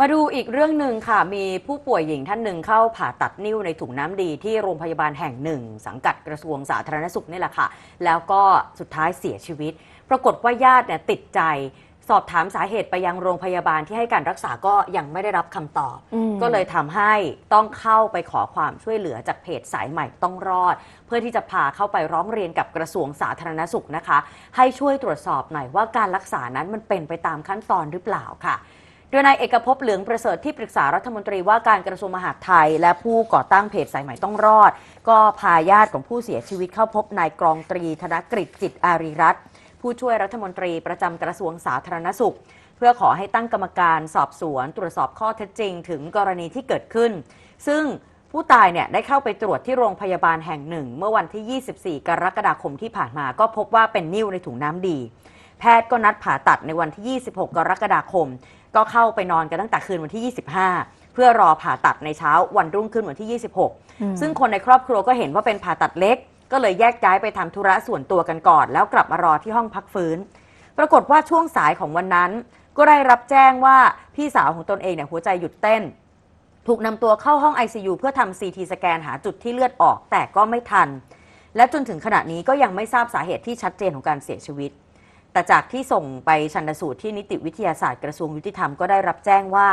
มาดูอีกเรื่องหนึ่งค่ะ มีผู้ป่วยหญิงท่านหนึ่งเข้าผ่าตัดนิ้วในถุงน้ำดีที่โรงพยาบาลแห่งหนึ่ง สังกัดกระทรวงสาธารณสุขนี่แหละค่ะ แล้วก็สุดท้ายเสียชีวิต ปรากฏว่าญาติเนี่ยติดใจสอบถามสาเหตุไปยังโรงพยาบาลที่ให้การรักษาก็ยังไม่ได้รับคำตอบอืมก็เลยทำให้ต้องเข้าไปขอความช่วยเหลือจากเพจสายใหม่ต้องรอด เพื่อที่จะพาเข้าไปร้องเรียนกับกระทรวงสาธารณสุขนะคะ ให้ช่วยตรวจสอบหน่อยว่าการรักษานั้นมันเป็นไปตามขั้นตอนหรือเปล่าค่ะ โดยนายเอกภพเหลืองประเสริฐที่ปรึกษารัฐมนตรีว่าการกระทรวงมหาดไทย และผู้ก่อตั้งเพจสายใหม่ต้องรอด ก็พาญาติของผู้เสียชีวิตเข้าพบนายกรองตรีธนกฤษจิตอารีรัตน์ผู้ช่วยรัฐมนตรีประจำกระทรวงสาธารณสุข เพื่อขอให้ตั้งกรรมการสอบสวน ตรวจสอบข้อเท็จจริง ถึงกรณีที่เกิดขึ้น ซึ่งผู้ตายเนี่ยได้เข้าไปตรวจที่โรงพยาบาลแห่งหนึ่ง เมื่อวันที่ 24 กรกฎาคมที่ผ่านมา ก็พบว่าเป็นนิ่วในถุงน้ำดี แพทย์ก็นัดผ่าตัดในวันที่ 26 กรกฎาคม ก็เข้าไปนอนกันตั้งแต่คืนวันที่ 25 เพื่อรอผ่าตัดในเช้าวันรุ่งขึ้นวันที่ 26 ซึ่งคนในครอบครัวก็เห็นว่าเป็นผ่าตัดเล็ก ก็เลยแยกย้ายไปทำธุระส่วนตัวกันก่อน แล้วกลับมารอที่ห้องพักฟื้น ปรากฏว่าช่วงสายของวันนั้น ก็ได้รับแจ้งว่าพี่สาวของตนเองเนี่ยหัวใจหยุดเต้น ถูกนำตัวเข้าห้อง ICU เพื่อทำ CT สแกนหาจุดที่เลือดออกแต่ก็ไม่ทัน และจนถึงขณะนี้ก็ยังไม่ทราบสาเหตุที่ชัดเจนของการเสียชีวิต แต่จากที่ส่งไปชันสูตรที่นิติวิทยาศาสตร์กระทรวงยุติธรรมก็ได้รับแจ้งว่า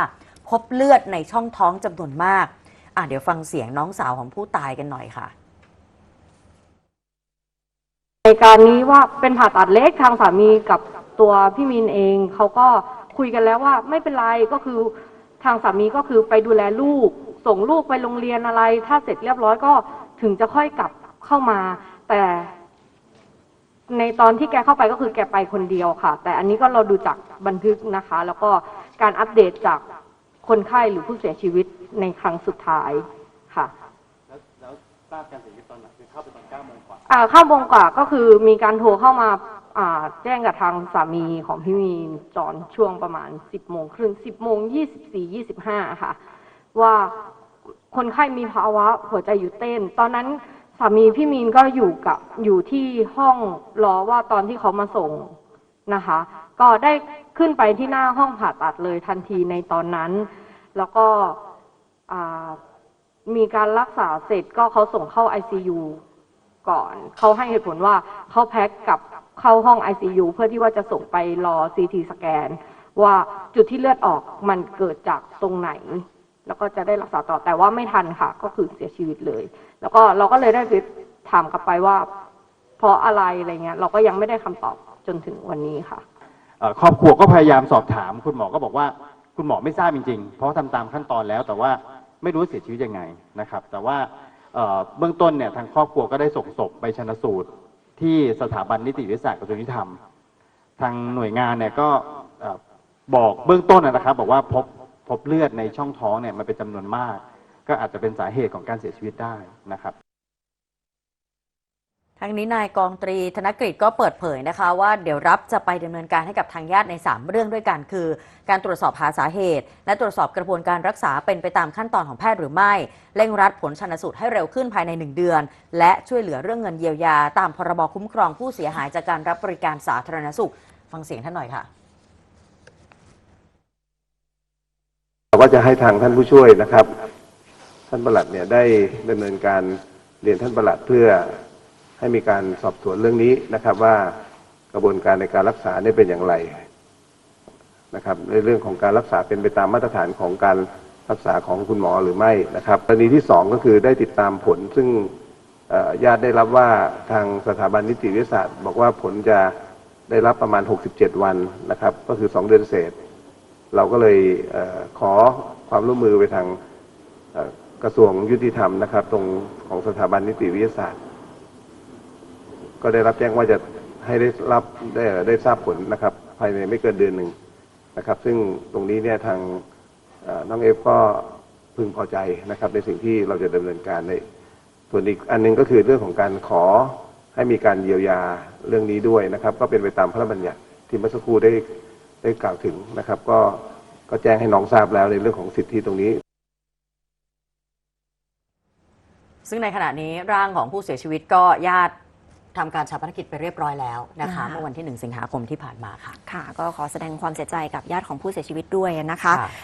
พบเลือดในช่องท้องจำนวนมาก อะเดี๋ยวฟังเสียงน้องสาวของผู้ตายกันหน่อยค่ะในการนี้ว่าเป็นผ่าตัดเล็กทางสามีกับตัวพี่มินเองเขาก็คุยกันแล้วว่าไม่เป็นไรก็คือทางสามีก็คือไปดูแลลูก ส่งลูกไปโรงเรียนอะไร ถ้าเสร็จเรียบร้อยก็ถึงจะค่อยกลับเข้ามา แต่ ในตอนที่แกเข้าไปก็คือแกไปคนเดียวค่ะ แต่อันนี้ก็เราดูจากบันทึกนะคะ แล้วก็การอัปเดตจากคนไข้หรือผู้เสียชีวิตในครั้งสุดท้ายค่ะแล้วแล้วทราบการเสียชีวิตตอนไหนคือเข้าไปตอนเก้าโมงกว่าอ่าข้ามวงกว่าก็คือมีการโทรเข้ามาอ่าแจ้งกับทางสามีของพี่มีนจอนช่วงประมาณสิบโมงครึ่งสิบโมงยี่สิบสี่ยี่สิบห้าค่ะ ว่าคนไข้มีภาวะหัวใจหยุดเต้น ตอนนั้น สามีพี่มีนก็อยู่กับอยู่ที่ห้องรอว่าตอนที่เขามาส่งนะคะ ก็ได้ขึ้นไปที่หน้าห้องผ่าตัดเลยทันทีในตอนนั้น แล้วก็มีการรักษาเสร็จก็เขาส่งเข้า ICU ก่อน เขาให้เหตุผลว่าเขาแพ็กกับเข้าห้อง ICU เพื่อที่ว่าจะส่งไปรอ CT สแกน ว่าจุดที่เลือดออกมันเกิดจากตรงไหน แล้วก็จะได้รักษาต่อแต่ว่าไม่ทันค่ะ ก็คือเสียชีวิตเลย แล้วก็เราก็เลยได้ไปถามกลับไปว่า เพราะอะไรอะไรเงี้ย เราก็ยังไม่ได้คำตอบจนถึงวันนี้ค่ะครอบครัวก็พยายามสอบถาม คุณหมอก็บอกว่า คุณหมอไม่ทราบจริงๆ เพราะทำตามขั้นตอนแล้ว แต่ว่าไม่รู้เสียชีวิตยังไงนะครับ แต่ว่าเบื้องต้นเนี่ยทางครอบครัวก็ได้ส่งศพไปชันสูตร ที่สถาบันนิติวิทยาศาสตร์กระทรวงยุติธรรม ทางหน่วยงานเนี่ยก็บอกเบื้องต้นนะครับ บอกว่าพบ พบเลือดในช่องท้องเนี่ยมันเป็นจำนวนมาก ก็อาจจะเป็นสาเหตุของการเสียชีวิตได้นะครับทางนี้นายกองตรีธนกฤษก็เปิดเผยนะคะว่าเดี๋ยวรับจะไปดำเนินการให้กับทางญาติใน 3 เรื่องด้วยกันคือ การตรวจสอบหาสาเหตุ และตรวจสอบกระบวนการรักษาเป็นไปตามขั้นตอนของแพทย์หรือไม่ เร่งรัดผลชนสูตรให้เร็วขึ้นภายใน 1 เดือน และช่วยเหลือเรื่องเงินเยียวยา ตามพรบคุ้มครองผู้เสียหายจากการรับบริการสาธารณสุข ฟังเสียงท่านหน่อยค่ะ เรา ก็จะให้ทางท่านผู้ช่วยนะครับ ท่านประหลัดเนี่ยได้ดำเนินการเรียนท่านประหลัดเพื่อให้มีการสอบสวนเรื่องนี้นะครับ ว่ากระบวนการในการรักษาเนี่ยเป็นอย่างไรนะครับ ในเรื่องของการรักษาเป็นไปตามมาตรฐานของการรักษาของคุณหมอหรือไม่นะครับกรณีที่สองก็คือได้ติดตามผลซึ่งญาติได้รับว่าทางสถาบันนิติวิทยาศาสตร์ บอกว่าผลจะได้รับประมาณ 67 วันนะครับ ก็คือ 2 เดือนเศษ เราก็เลยเอขอความร่วมมือไปทางกระทรวงยุติธรรมนะครับ ตรงของสถาบันนิติวิทยาศาสตร์ ก็ได้รับแจ้งว่าจะให้ได้รับได้ได้ทราบผลนะครับ ภายในไม่เกินเดือนหนึ่งนะครับ ซึ่งตรงนี้เนี่ยทางน้องเอฟก็พึงพอใจนะครับ ในสิ่งที่เราจะดำเนินการในส่วนอีกอันหนึงก็คือเรื่องของการขอให้มีการเยียวยาเรื่องนี้ด้วยนะครับ ก็เป็นไปตามพระราชบัญญัติที่เมื่อสักครู่ได้ ได้กล่าวถึงนะครับ ก็ก็แจ้งให้น้องทราบแล้วในเรื่องของสิทธิตรงนี้ ซึ่งในขณะนี้ร่างของผู้เสียชีวิตก็ญาติทำการชาปนกิจไปเรียบร้อยแล้วนะคะอ่าเมื่อวันที่ 1 สิงหาคมที่ผ่านมาค่ะ ค่ะ ก็ขอแสดงความเสียใจกับญาติของผู้เสียชีวิตด้วยนะคะค่ะ